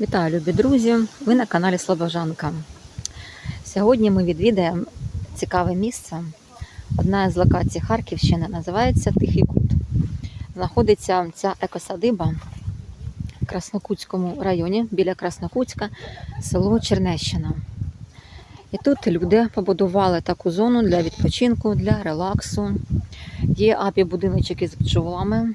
Вітаю, любі друзі! Ви на каналі Слобожанка. Сьогодні ми відвідаємо цікаве місце. Одна з локацій Харківщини називається Тихий Кут. Знаходиться ця екосадиба в Краснокутському районі біля Краснокутська, село Чернещина. І тут люди побудували таку зону для відпочинку, для релаксу. Є апі-будиночок із бджолами,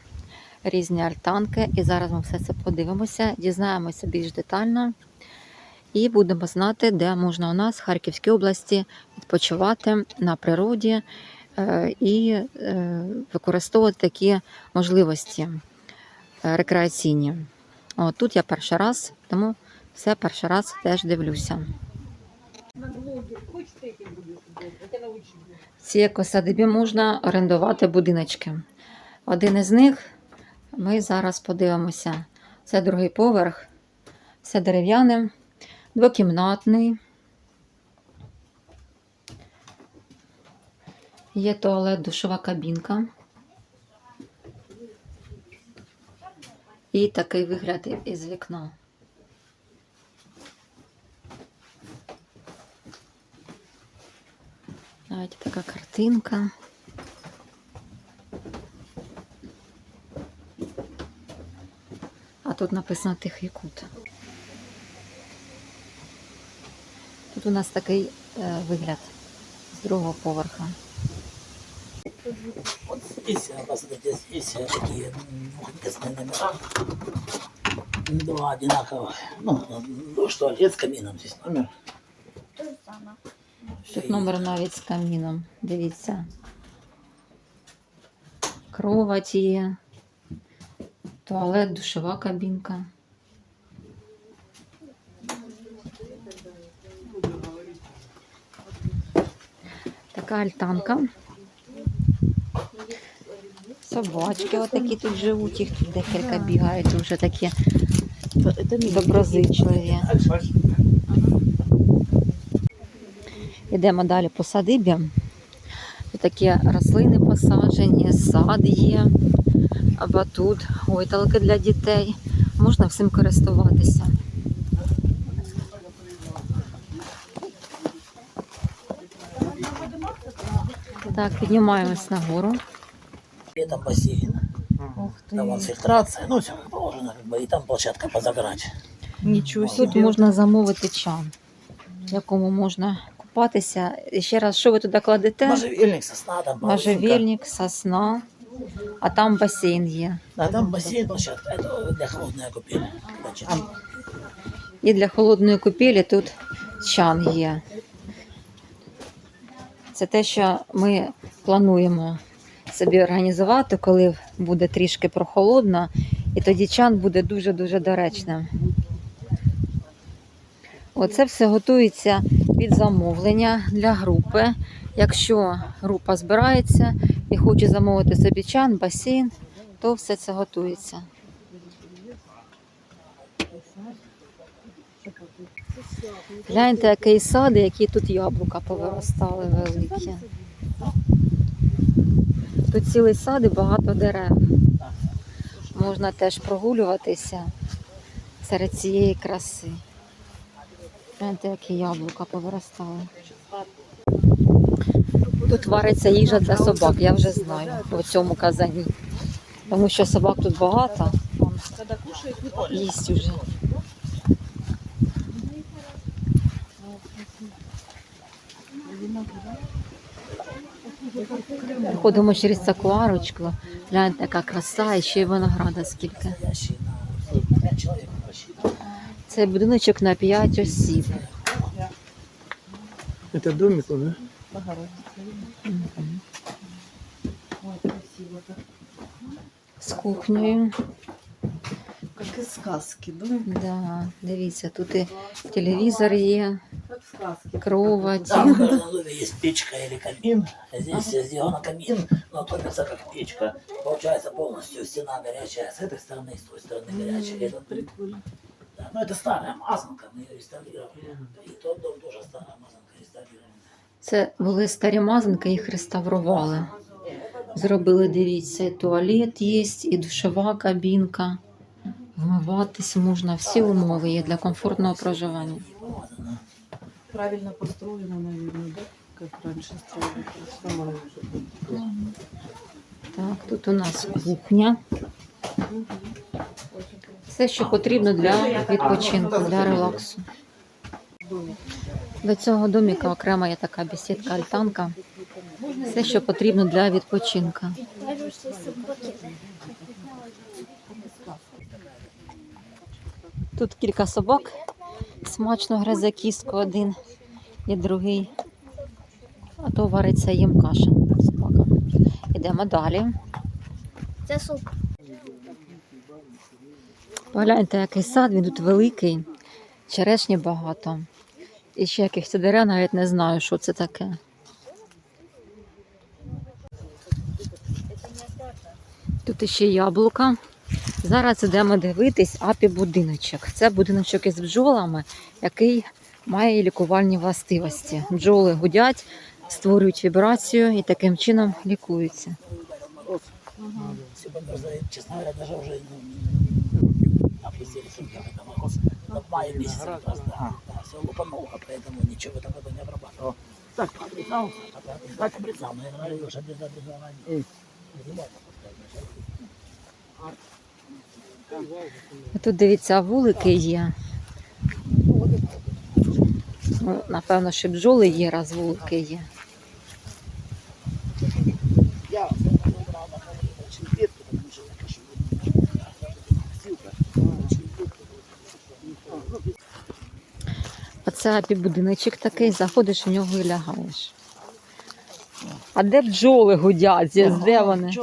різні альтанки. І зараз ми все це подивимося, дізнаємося більш детально і будемо знати, де можна у нас в Харківській області відпочивати на природі е, і е, використовувати такі можливості е, рекреаційні. От тут я перший раз, тому все перший раз теж дивлюся. В цій екосадибі можна орендувати будиночки. Один із них ми зараз подивимося. Це другий поверх, все дерев'яне, двокімнатний. Є туалет, душова кабінка. І такий вигляд із вікна. Навіть така картинка. тут написано Тихий кут. Тут у нас такий е, вигляд з другого поверха. Вот здесь, а, посмотрите, здесь э, такие м, двухместные номера. Два одинаковых. Ну, ну что, туалет с камином здесь номер. Всё Тут есть. номер навіть з каміном. Дивіться. Кровать є. Туалет, душова кабінка. Така альтанка. Собачки отакі тут живуть, їх тут декілька бігають, вже такі доброзичливі. Йдемо далі по садибі. Такі рослини посаджені, сад є, батут, гойдалки для дітей. Можна всім користуватися. Так, піднімаємось нагору. Летом бассейн. Ух Там вон фильтрация. Ну, все положено. Бы, там площадка позаграть. Нічого Тут собі. можна замовити чан, в якому можна купатися. І ще раз, що ви туди кладете? Можжевельник, сосна там. Можжевельник, сосна, а там басейн є. Да, там бассейн, площадка. Это для холодной купели. Значит, І для холодної купелі тут чан є. Це те, що ми плануємо собі організувати, коли буде трішки прохолодно, і тоді чан буде дуже-дуже доречним. Оце все готується під замовлення для групи. Якщо група збирається хоче замовити собі чан, басейн, то все це готується. Гляньте, який сад, які тут яблука повиростали великі. Тут цілий сад і багато дерев. Можна теж прогулюватися серед цієї краси. Гляньте, які яблука повиростали. Тут вариться їжа для собак, я вже знаю, у цьому казані. Тому що собак тут багато, їсть уже. Ходимо через таку арочку. Гляньте, яка краса, і ще й винограда скільки. Це будиночок на 5 осіб. Это домик, да? Ой, красиво так. З кухнею. Как из сказки, да? Да, дивіться, тут і телевізор є, Как сказки. кровать. Там в каждом доме есть печка или камин. А Здесь сделан камин, но топится как печка. Получается полностью стена горячая с этой стороны, с той стороны горячая. И этот при- Прикольно. Да, но это старая мазанка, мы ее реставрировали. И тот дом тоже старая мазанка реставрирована. Це були старі мазанки, їх реставрували. Зробили, дивіться, і туалет є, і душова кабінка. Вмиватись можна, всі умови є для комфортного проживання. Правильно построено, наверное, да? Как раньше строили. Так, тут у нас кухня. Все, що потрібно для відпочинку, для релаксу. До цього доміка окрема є така бесідка, альтанка. Все, що потрібно для відпочинку. Тут кілька собак. Смачно гризе кістку один і другий. А то вариться їм каша собака. Йдемо далі. Це суп. Погляньте, який сад, він тут великий, черешні багато. І ще якихось дерев навіть не знаю, що це таке. Тут іще яблука. Зараз йдемо дивитись апі будиночок. Це будиночок із бджолами, який має лікувальні властивості. Бджоли гудять, створюють вібрацію і таким чином лікуються. Все подождает, честно говоря, даже уже ну, опустили сумки, это мороз. Но в мае месяце просто, да, все лупануло, поэтому ничего в этом году не обрабатывал. Так, обрезался, так обрезал, но я говорю, уже без обрезания. Зимой поставить, Тут дивіться, вулики є. Ну, Напевно, що бджоли є, раз вулики є. Апі будиночок такий, заходиш в нього і лягаєш. А де бджоли гудять? Де, де вони?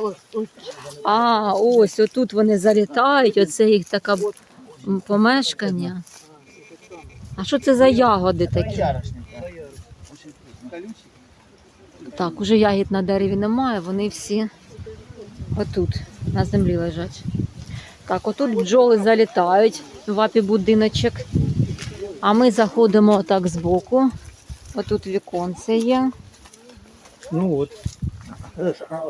А, ось отут вони залітають, оце їх таке помешкання. А що це за ягоди такі? Так, уже ягід на дереві немає, вони всі отут, на землі лежать. Так, отут бджоли залітають в апі будиночок. А ми заходимо отак збоку. Отут віконце є. Ну а.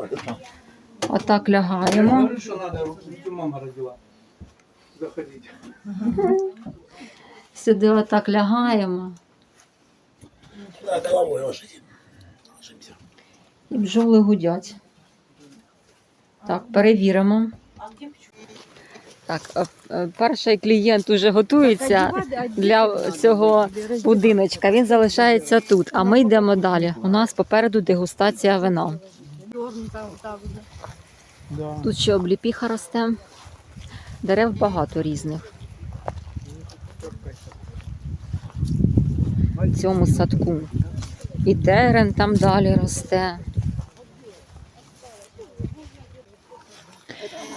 Отак Я лягаємо. надо, где мама родила. Заходить. Сюди отак лягаємо. І бджоли гудять. Так, перевіримо. Так, е, е, перший клієнт уже готується для цього будиночка. Він залишається тут, а ми йдемо далі. У нас попереду дегустація вина. Тут ще обліпіха росте. Дерев багато різних. В цьому садку. І терен там далі росте.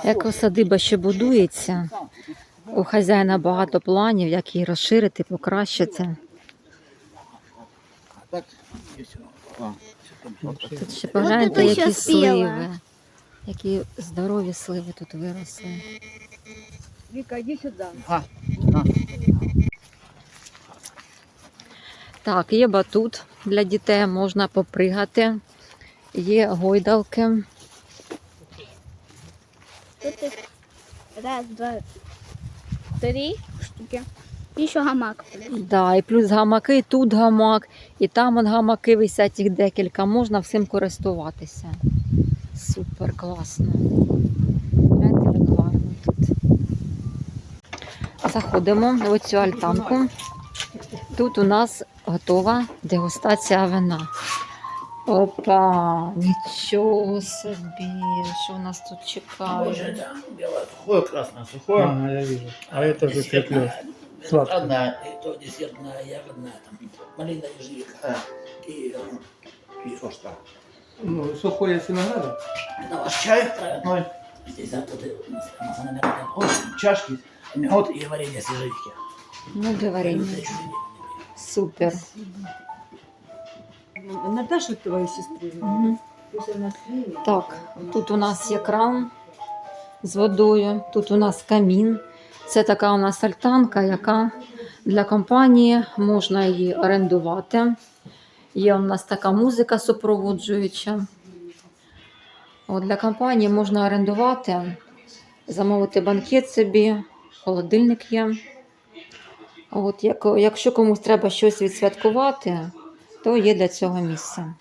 Як садиба ще будується, у хазяїна багато планів, як її розширити, покращити. Тут ще погляньте, які сливи. Які здорові сливи тут виросли. Вика, иди сюда. Так, є батут для дітей, можна попригати. Є гойдалки. Тут их раз, два, три штуки. І ще гамак. Да, і плюс гамаки, і тут гамак, і там от гамаки висять їх декілька. Можна всім користуватися. Супер класно. Гляньте, як гарно тут. Заходимо в оцю альтанку. Тут у нас готова дегустація вина. Опа, нічого собі, що нас тут Вот чекає. это белое, сухое, красное, сухое. Ага, я вижу. А это же Десертное, треплёс. Сладкое. виноградное, и то десертное, ягодное, там, малина, ежевика. И, э, и что ж там? Ну, сухое с виноградом. Это ваш чай травяной. Здесь тут национальный Ой, чашки, мед и варенье с ежевики. Ну, для варення. Супер. Сестра. Мгм. Пусть она снимет. Так, тут у нас є кран з водою, тут у нас камін. Це така у нас альтанка, яка для компанії можна її орендувати. Є у нас така музика супроводжуюча. От для компанії можна орендувати, замовити банкет собі, холодильник є. От, як, якщо комусь треба щось відсвяткувати, то є для цього місце.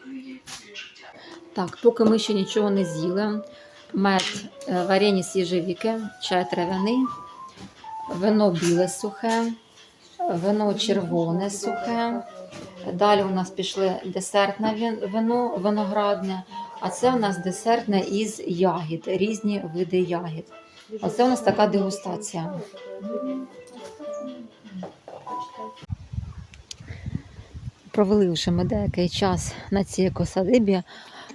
Так, поки ми ще нічого не з'їли. Мед, е, варені з їжевіки, чай трав'яний, вино біле сухе, вино червоне сухе. Далі у нас пішли десертне вино виноградне, а це у нас десертне із ягід, різні види ягід. Оце у нас така дегустація. Провели вже ми деякий час на цій екосадибі.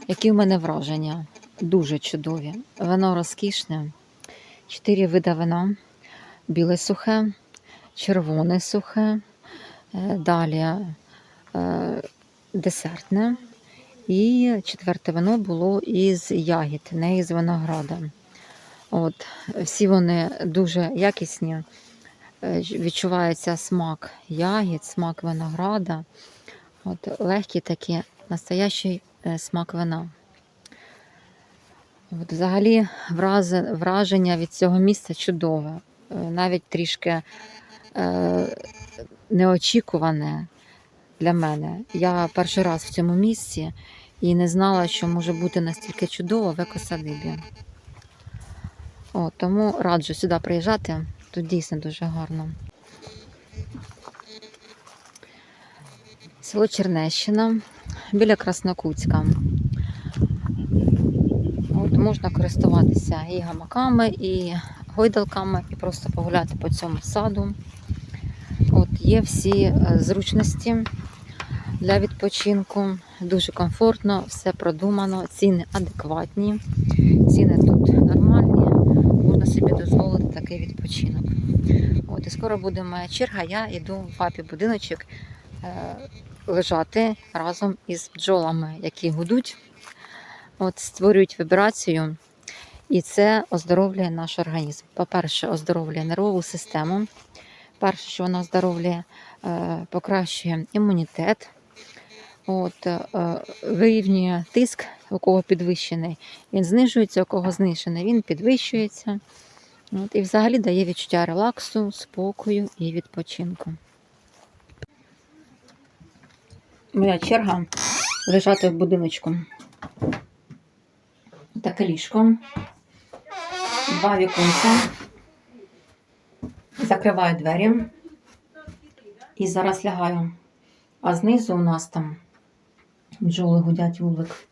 Які в мене враження? Дуже чудові. Вино розкішне, чотири види вина: біле сухе, червоне сухе, е, далі е, десертне. І четверте вино було із ягід, не із винограда. От, всі вони дуже якісні. Е, Відчувається смак ягід, смак винограда. От, легкий такий настоящий е, смак вина. От, взагалі врази- враження від цього місця чудове. Е, Навіть трішки е, неочікуване для мене. Я перший раз в цьому місці і не знала, що може бути настільки чудово в екосадибі. О, тому раджу сюди приїжджати. Тут дійсно дуже гарно. Село Чернещина біля Краснокутська. От можна користуватися і гамаками, і гойдалками, і просто погуляти по цьому саду. От є всі е, зручності для відпочинку. Дуже комфортно, все продумано, ціни адекватні, ціни тут нормальні. Можна собі дозволити такий відпочинок. От і скоро буде моя черга. Я йду в папі будиночок е, лежати разом із бджолами, які гудуть, от створюють вібрацію, і це оздоровлює наш організм. По-перше, оздоровлює нервову систему. Перше, що вона оздоровлює, е, покращує імунітет. От, е, вирівнює тиск, у кого підвищений, він знижується, у кого знижений, він підвищується. От, і взагалі дає відчуття релаксу, спокою і відпочинку. Моя черга лежати в будиночку. Таке ліжко, два віконця. Закриваю двері і зараз лягаю. А знизу у нас там бджоли гудять вулик.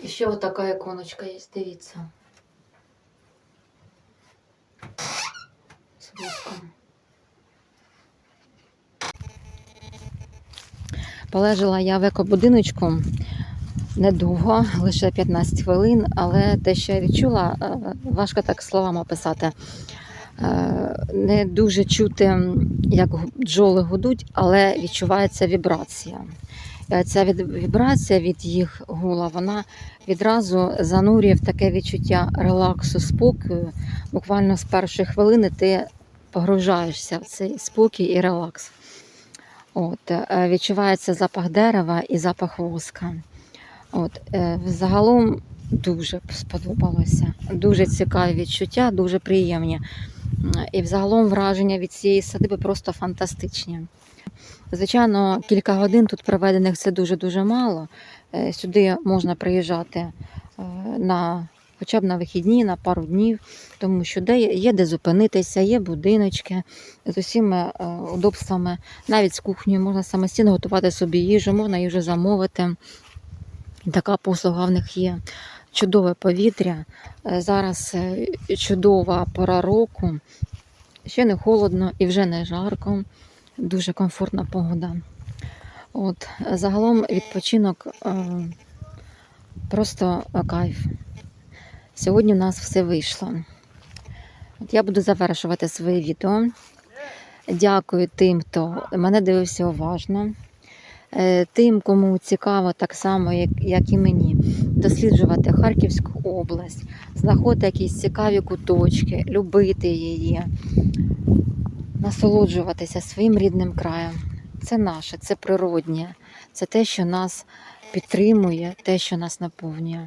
І ще отака іконочка є, дивіться. З. Полежала я в екобудиночку недовго, лише 15 хвилин, але те, що я відчула, е, важко так словами описати. Е, Не дуже чути, як бджоли гудуть, але відчувається вібрація. Е, Ця вібрація від їх гула, вона відразу занурює в таке відчуття релаксу, спокою. Буквально з першої хвилини ти погружаєшся в цей спокій і релакс. От, е, відчувається запах дерева і запах воска. От, е, загалом дуже сподобалося. Дуже цікаві відчуття, дуже приємні. І взагалом враження від цієї садиби просто фантастичні. Звичайно, кілька годин тут проведених це дуже-дуже мало. Е, Сюди можна приїжджати на хоча б на вихідні, на пару днів, тому що де є- де зупинитися, є будиночки з усіма е, удобствами. Навіть з кухнею можна самостійно готувати собі їжу, можна її вже замовити. Така послуга в них є. Чудове повітря. Е, Зараз е, чудова пора року. Ще не холодно і вже не жарко. Дуже комфортна погода. От, загалом відпочинок просто кайф. Сьогодні у нас все вийшло. От я буду завершувати своє відео. Дякую тим, хто мене дивився уважно. Е, Тим, кому цікаво, так само, як, як і мені, досліджувати Харківську область, знаходити якісь цікаві куточки, любити її, насолоджуватися своїм рідним краєм. Це наше, це природнє, це те, що нас підтримує, те, що нас наповнює.